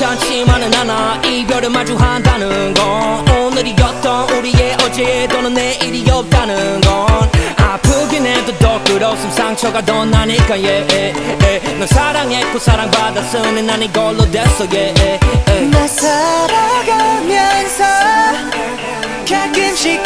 괜찮지만은 않아 이별을 마주한다는 건 오늘이었던 우리의 어제 또는 내일이 없다는 건 아프긴 해도 더 끌었음 상처가 더 나니까 yeah, 널 사랑했고 사랑받았으니 난 이걸로 됐어 yeah, 나 살아가면서 가끔씩